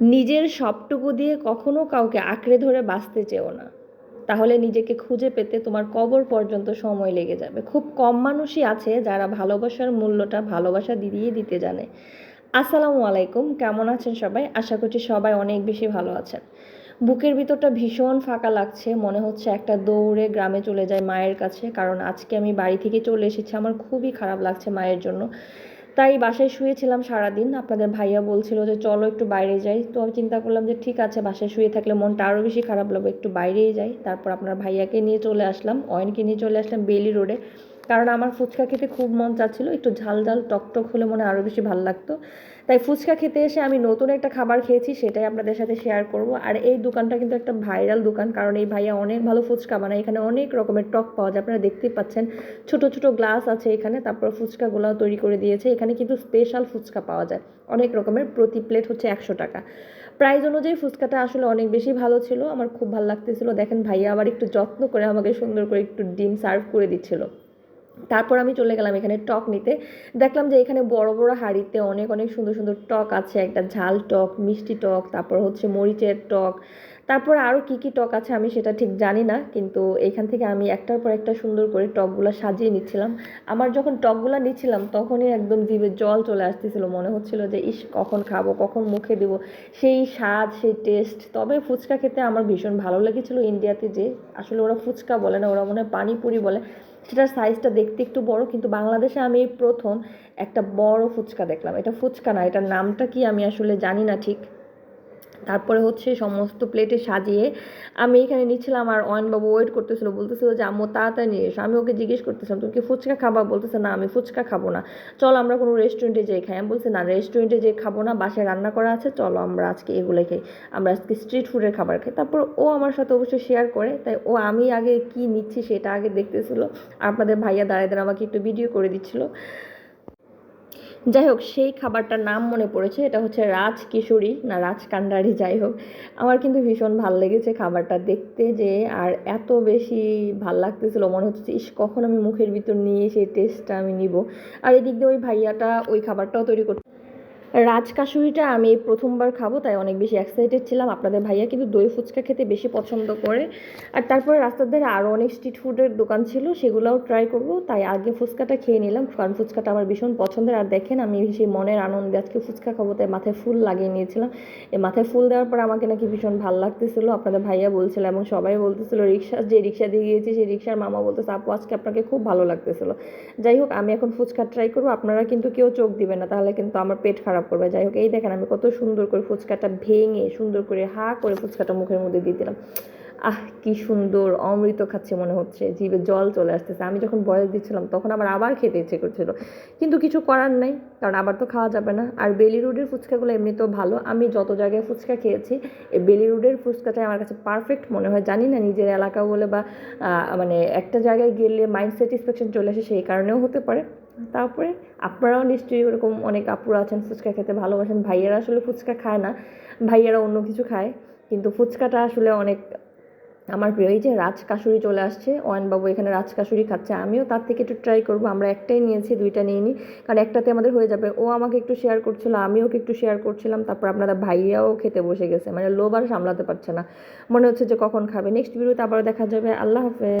নিজের সবটুকু দিয়ে কখনো কাউকে আঁকড়ে ধরে বাঁচতে চেও না। তাহলে নিজেকে খুঁজে পেতে তোমার কবর পর্যন্ত সময় লেগে যাবে। খুব কম মানুষই আছে যারা ভালোবাসার মূল্যটা ভালোবাসা দিয়ে দিতে জানে। আসসালামু আলাইকুম, কেমন আছেন সবাই? আশা করছি সবাই অনেক বেশি ভালো আছেন। বুকের ভিতরটা ভীষণ ফাঁকা লাগছে, মনে হচ্ছে একটা দৌড়ে গ্রামে চলে যায় মায়ের কাছে, কারণ আজকে আমি বাড়ি থেকে চলে এসেছি। আমার খুবই খারাপ লাগছে মায়ের জন্য। তাই বাসায় শুয়েছিলাম সারাদিন। আপনাদের ভাইয়া বলছিল যে, চলো একটু বাইরে যাই। তো আমি চিন্তা করলাম যে, ঠিক আছে, বাসায় শুয়ে থাকলে মনটা আরও বেশি খারাপ লাগবে, একটু বাইরেই যাই। তারপর আপনার ভাইয়াকে নিয়ে চলে আসলাম, অয়নকে নিয়ে চলে আসলাম বেলি রোডে। কারণ আমার ফুচকা খেতে খুব মন চাচ্ছিল, একটু ঝাল ঝাল টক টক হলে মনে আরও বেশি ভালো লাগতো। তাই ফুচকা খেতে এসে আমি নতুন একটা খাবার খেয়েছি, সেটাই আপনাদের সাথে শেয়ার করব। আর এই দোকানটা কিন্তু একটা ভাইরাল দোকান, কারণ এই ভাইয়া অনেক ভালো ফুচকা বানায়, এখানে অনেক রকমের টক পাওয়া যায়। আপনারা দেখতেই পাচ্ছেন, ছোট ছোট গ্লাস আছে এখানে, তারপর ফুচকাগুলোও তৈরি করে দিয়েছে। এখানে কিন্তু স্পেশাল ফুচকা পাওয়া যায়, অনেক রকমের, প্রতি প্লেট হচ্ছে একশো টাকা। প্রাইস অনুযায়ী ফুচকাটা আসলে অনেক বেশি ভালো ছিল, আমার খুব ভালো লাগতেছিল। দেখেন ভাইয়া আবার একটু যত্ন করে আমাকে সুন্দর করে একটু ডিম সার্ভ করে দিচ্ছিল। তারপর আমি চলে গেলাম এখানে টক নিতে। দেখলাম যে এখানে বড় বড় হাড়িতে অনেক অনেক সুন্দর সুন্দর টক আছে। একটা ঝাল টক, মিষ্টি টক, তারপর হচ্ছে মরিচের টক তারপর আরও কি কি টক আছে আমি সেটা ঠিক জানি না, কিন্তু এখান থেকে আমি একটার পর একটা সুন্দর করে টকগুলো সাজিয়ে নিচ্ছিলাম। আমার যখন টকগুলো নিচ্ছিলাম, তখনই একদম জিভে জল চলে আসতেছিল, মনে হচ্ছিল যে, ইস, কখন খাব, কখন মুখে দেবো? সেই স্বাদ, সেই টেস্ট তবে ফুচকা খেতে আমার ভীষণ ভালো লেগেছিলো ইন্ডিয়াতে যে, আসলে ওরা ফুচকা বলে না, ওরা মনে হয় পানিপুরি বলে। সেটার সাইজটা দেখতে একটু বড়, কিন্তু বাংলাদেশে আমি প্রথম একটা বড় ফুচকা দেখলাম। এটা ফুচকা না, এটার নামটা কি আমি আসলে জানি না ঠিক। তারপরে হচ্ছে সমস্ত প্লেটে সাজিয়ে আমি এখানে নিচ্ছিলাম আর অয়নবাবু ওয়েট করতেছিল, বলতেছিল যে, আম্মু, তাড়াতাড়ি নিয়ে এসো। আমি ওকে জিজ্ঞেস করতেছিলাম, তুমি কি ফুচকা খাবা? বলতেছে, না, আমি ফুচকা খাব না। চলো, আমরা কোনো রেস্টুরেন্টে যেয়ে খাই। আমি বলছি, না রেস্টুরেন্টে যেয়ে খাব না, বাসায় রান্না করা আছে, চলো আমরা আজকে এগুলো খাই আমরা আজকে স্ট্রিট ফুডের খাবার খাই। তারপর ও আমার সাথে অবশ্যই শেয়ার করে, তাই ও আমি আগে কি নিচ্ছি সেটা আগে দেখতেছিল। আপনাদের ভাইয়া দাঁড়িয়ে দাঁড়িয়ে আমাকে একটু ভিডিও করে দিচ্ছিল। যাই হোক সেই খাবারটার নাম মনে পড়েছে। এটা হচ্ছে রাজ কিশোরী, না রাজ কান্ডারি যাই হোক আমার কিন্তু ভীষণ ভালো লেগেছে খাবারটা দেখতে যে, আর এত বেশি ভালো লাগতেছিল। মনে হচ্ছে ইস, কখন আমি মুখের ভিতর নিয়ে সেই টেস্টটা আমি নিব। আর এদিক দিয়ে ওই ভাইয়াটা ওই খাবারটাও তৈরি করতে রাজকাশুরিটা আমি প্রথমবার খাব, তাই অনেক বেশি এক্সাইটেড ছিলাম। আপনাদের ভাইয়া কিন্তু দই ফুচকা খেতে বেশি পছন্দ করে। আর তারপরে রাস্তার ধারে আরও অনেক স্ট্রিট ফুডের দোকান ছিল, সেগুলোও ট্রাই করব। তাই আগে ফুচকাটা খেয়ে নিলাম। কারণ ফুচকাটা আমার ভীষণ পছন্দের। আর দেখেন, আমি সেই মনের আনন্দে আজকে ফুচকা খাব, তাই মাথায় ফুল লাগিয়ে নিয়েছিলাম। এই মাথায় ফুল দেওয়ার পর আমাকে নাকি ভীষণ ভালো লাগতেছিল। আপনাদের ভাইয়া বলছিল এবং সবাই বলতেছিল, রিক্সা, যে রিক্সা দিয়ে গিয়েছি, সেই রিক্সার মামা বলতেছে, আপু, আজকে আপনাকে খুব ভালো লাগতেছিল। যাই হোক, আমি এখন ফুচকা ট্রাই করব। আপনারা কিন্তু কেউ চোখ দিবেন না, তাহলে কিন্তু আমার পেট খারাপ করবে। যাই হোক, এই দেখেন আমি কত সুন্দর করে ফুচকাটা ভেঙে সুন্দর করে হা করে ফুচকাটা মুখের মধ্যে দিয়ে দিলাম। আহ, কি সুন্দর অমৃত খাচ্ছে মনে হচ্ছে, জিভে জল চলে আসতেছে। আমি যখন বয়স দিচ্ছিলাম তখন আবার আবার খেতে ইচ্ছে করছিল, কিন্তু কিছু করার নেই, কারণ আবার তো খাওয়া যাবে না। আর বেলি রোডের ফুচকাগুলো এমনিতেও ভালো। আমি যত জায়গায় ফুচকা খেয়েছি, এই বেলি রোডের ফুচকাটাই আমার কাছে পারফেক্ট মনে হয়। জানি না নিজের এলাকা বলে বা মানে একটা জায়গায় গেলে মাইন্ড স্যাটিসফ্যাকশন চলে আসে সেই কারণেও হতে পারে। তারপরে আপনারাও নিশ্চয়ই ওরকম অনেক আপুরা আছেন, ফুচকা খেতে ভালোবাসেন। ভাইয়েরা আসলে ফুচকা খায় না, ভাইয়েরা অন্য কিছু খায়। কিন্তু ফুচকাটা আসলে অনেক, আমার প্রিয়। এই যে রাজকাশুরি চলে আসছে, অয়নবাবু এখানে রাজকাশুরি খাচ্ছে। আমিও তার থেকে একটু ট্রাই করব, আমরা একটাই নিয়েছি, দুইটা নিয়ে নিই কারণ একটাতে আমাদের হয়ে যাবে। ও আমাকে একটু শেয়ার করছিল আমিও ওকে একটু শেয়ার করছিলাম। তারপর আপনাদের ভাইয়াও খেতে বসে গেছে। মানে লোভ আর সামলাতে পারছে না। মনে হচ্ছে যে কখন খাবে। নেক্সট ভিডিওতে আবার দেখা যাবে। আল্লাহ হাফেজ।